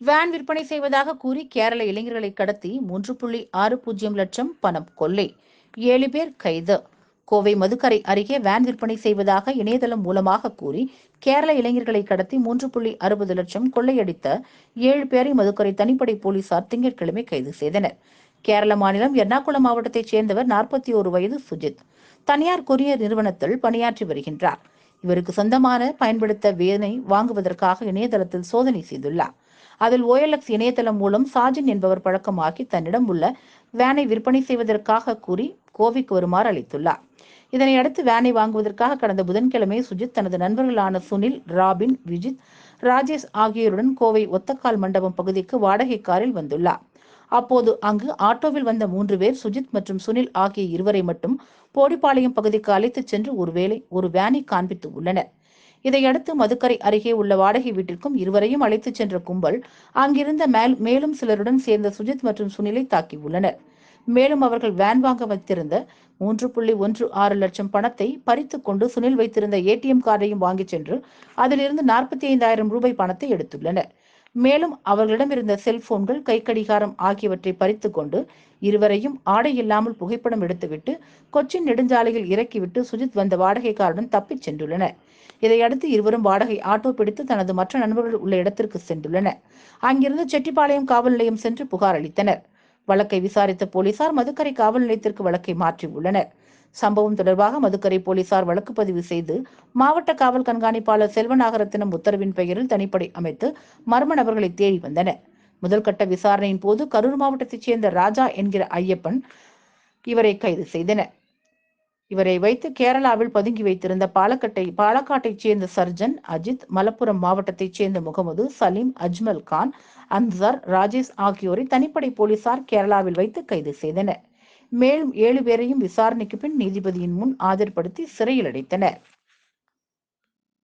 Van விற்பனை செய்வதாக கூறி கேரள இளைஞர்களை கடத்தி மூன்று புள்ளி ஆறு பூஜ்ஜியம் லட்சம் பணம் கொள்ளை. ஏழு பேர் கைது. கோவை மதுக்கரை அருகே வேன் விற்பனை செய்வதாக இணையதளம் மூலமாக கூறி கேரள இளைஞர்களை கடத்தி மூன்று புள்ளி அறுபது லட்சம் கொள்ளையடித்த ஏழு பேரை மதுக்கரை தனிப்படை போலீசார் திங்கட்கிழமை கைது செய்தனர். கேரள மாநிலம் எர்ணாகுளம் மாவட்டத்தைச் சேர்ந்தவர் நாற்பத்தி ஒரு வயது சுஜித். தனியார் கொரியர் நிறுவனத்தில் பணியாற்றி வருகின்றார். இவருக்கு சொந்தமான பயன்படுத்த வேனை வாங்குவதற்காக இணையதளத்தில் சோதனை செய்துள்ளார். அதில் ஓஎல்எக்ஸ் இணையதளம் மூலம் சாஜின் என்பவர் பழக்கமாகி தன்னிடம் உள்ள வேனை விற்பனை செய்வதற்காக கூறி கோவைக்கு வருமாறு அளித்துள்ளார். இதனையடுத்து வேனை வாங்குவதற்காக கடந்த புதன்கிழமை சுஜித் தனது நண்பர்களான சுனில் ராபின் விஜித் ராஜேஷ் ஆகியோருடன் கோவை ஒத்தக்கால் மண்டபம் பகுதிக்கு வாடகை காரில் வந்துள்ளார். அப்போது அங்கு ஆட்டோவில் வந்த மூன்று பேர் சுஜித் மற்றும் சுனில் ஆகிய இருவரை மட்டும் போடிப்பாளையம் பகுதிக்கு அழைத்துச் சென்று ஒருவேளை ஒரு வேனை காண்பித்து உள்ளனர். இதையடுத்து மதுக்கரை அருகே உள்ள வாடகை வீட்டிற்கும் இருவரையும் அழைத்துச் சென்ற கும்பல் அங்கிருந்த மேல் மேலும் சிலருடன் சேர்ந்த சுஜித் மற்றும் சுனிலை தாக்கியுள்ளனர். மேலும் அவர்கள் வேன் வாங்க வைத்திருந்த மூன்று புள்ளி ஒன்று ஆறு லட்சம் பணத்தை பறித்து கொண்டு சுனில் வைத்திருந்த ஏடிஎம் கார்டையும் வாங்கிச் சென்று அதிலிருந்து நாற்பத்தி ஐந்தாயிரம் ரூபாய் பணத்தை எடுத்துள்ளனர். மேலும் அவர்களிடம் இருந்த செல்போன்கள் கைக்கடிகாரம் ஆகியவற்றை பறித்து கொண்டு இருவரையும் ஆடை இல்லாமல் புகைப்படம் எடுத்துவிட்டு கொச்சின் நெடுஞ்சாலையில் இறக்கிவிட்டு சுஜித் வந்த வாடகைக்காருடன் தப்பிச் சென்றுள்ளனர். இதையடுத்து இருவரும் வாடகை ஆட்டோ பிடித்து தனது மற்ற நண்பர்கள் உள்ள இடத்திற்கு சென்றுள்ளனர். அங்கிருந்து செட்டிப்பாளையம் காவல் நிலையம் சென்று புகார் அளித்தனர். வழக்கை விசாரித்த போலீசார் மதுக்கரை காவல் நிலையத்திற்கு வழக்கை மாற்றியுள்ளனர். சம்பவம் தொடர்பாக மதுக்கரை போலீசார் வழக்கு பதிவு செய்து மாவட்ட காவல் கண்காணிப்பாளர் செல்வநாகரத்தினம் உத்தரவின் பெயரில் தனிப்படை அமைத்து மர்ம நபர்களை தேடி வந்தனர். முதல்கட்ட விசாரணையின் போது கரூர் மாவட்டத்தைச் சேர்ந்த ராஜா என்கிற ஐயப்பன் இவரை கைது செய்தனர். இவரை வைத்து கேரளாவில் பதுங்கி வைத்திருந்த பாலக்கட்டை பாலக்காட்டைச் சேர்ந்த சர்ஜன் அஜித் மலப்புரம் மாவட்டத்தைச் சேர்ந்த முகமது சலீம் அஜ்மல் கான் அன்சார் ராஜேஷ் ஆகியோரை தனிப்படை போலீசார் கேரளாவில் வைத்து கைது செய்தனர். மேலும் ஏழு பேரையும் விசாரணைக்கு பின் நீதிபதியின் முன் ஆஜர்படுத்தி சிறையில் அடைத்தனர்.